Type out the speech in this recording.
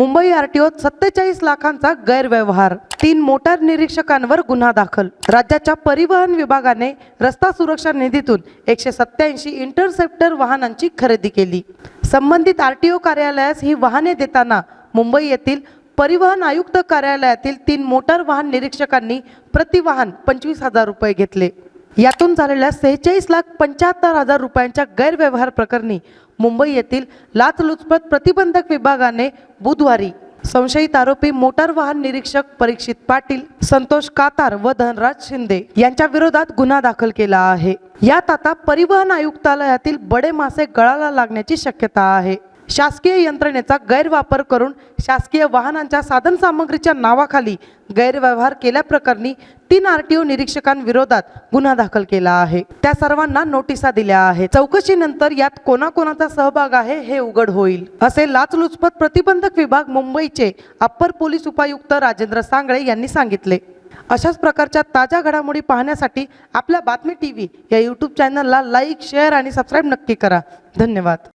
मुंबई आरटीओत सत्तेचाळीस लाखांचा गैरव्यवहार. तीन मोटार निरीक्षकांवर गुन्हा दाखल. राज्याच्या परिवहन विभागाने रस्ता सुरक्षा निधीतून एकशे सत्याऐंशी इंटरसेप्टर वाहनांची खरेदी केली. संबंधित आरटीओ कार्यालयास ही वाहने देताना मुंबई येथील परिवहन आयुक्त कार्यालयातील तीन मोटार वाहन निरीक्षकांनी प्रतिवाहन पंचवीस हजार रुपये घेतले. यातून झालेल्या सेहेचाळीस लाख पंच्याहत्तर हजार रुपयांच्या गैरव्यवहार प्रकरणी मुंबई येथील लाचलुचपत प्रतिबंधक विभागाने बुधवारी संशयित आरोपी मोटार वाहन निरीक्षक परीक्षित पाटील संतोष कातार व धनराज शिंदे यांच्या विरोधात गुन्हा दाखल केला आहे. यात आता परिवहन आयुक्तालयातील बडे मासे गळाला लागण्याची शक्यता आहे. शासकीय यंत्रणेचा गैरवापर करून शासकीय वाहनांच्या साधनसामग्रीच्या नावाखाली गैरव्यवहार केल्याप्रकरणी तीन आर टी ओ निरीक्षकांविरोधात गुन्हा दाखल केला आहे. त्या सर्वांना नोटिसा दिल्या आहेत. चौकशीनंतर यात कोणाकोणाचा सहभाग आहे हे उघड होईल. असे लाचलुचपत प्रतिबंधक विभाग मुंबईचे अप्पर पोलीस उपायुक्त राजेंद्र सांगळे यांनी सांगितले. अशाच प्रकारच्या ताज्या घडामोडी पाहण्यासाठी आपल्या बातमी टी व्ही या यूट्यूब चॅनलला लाईक शेअर आणि सबस्क्राईब नक्की करा. धन्यवाद.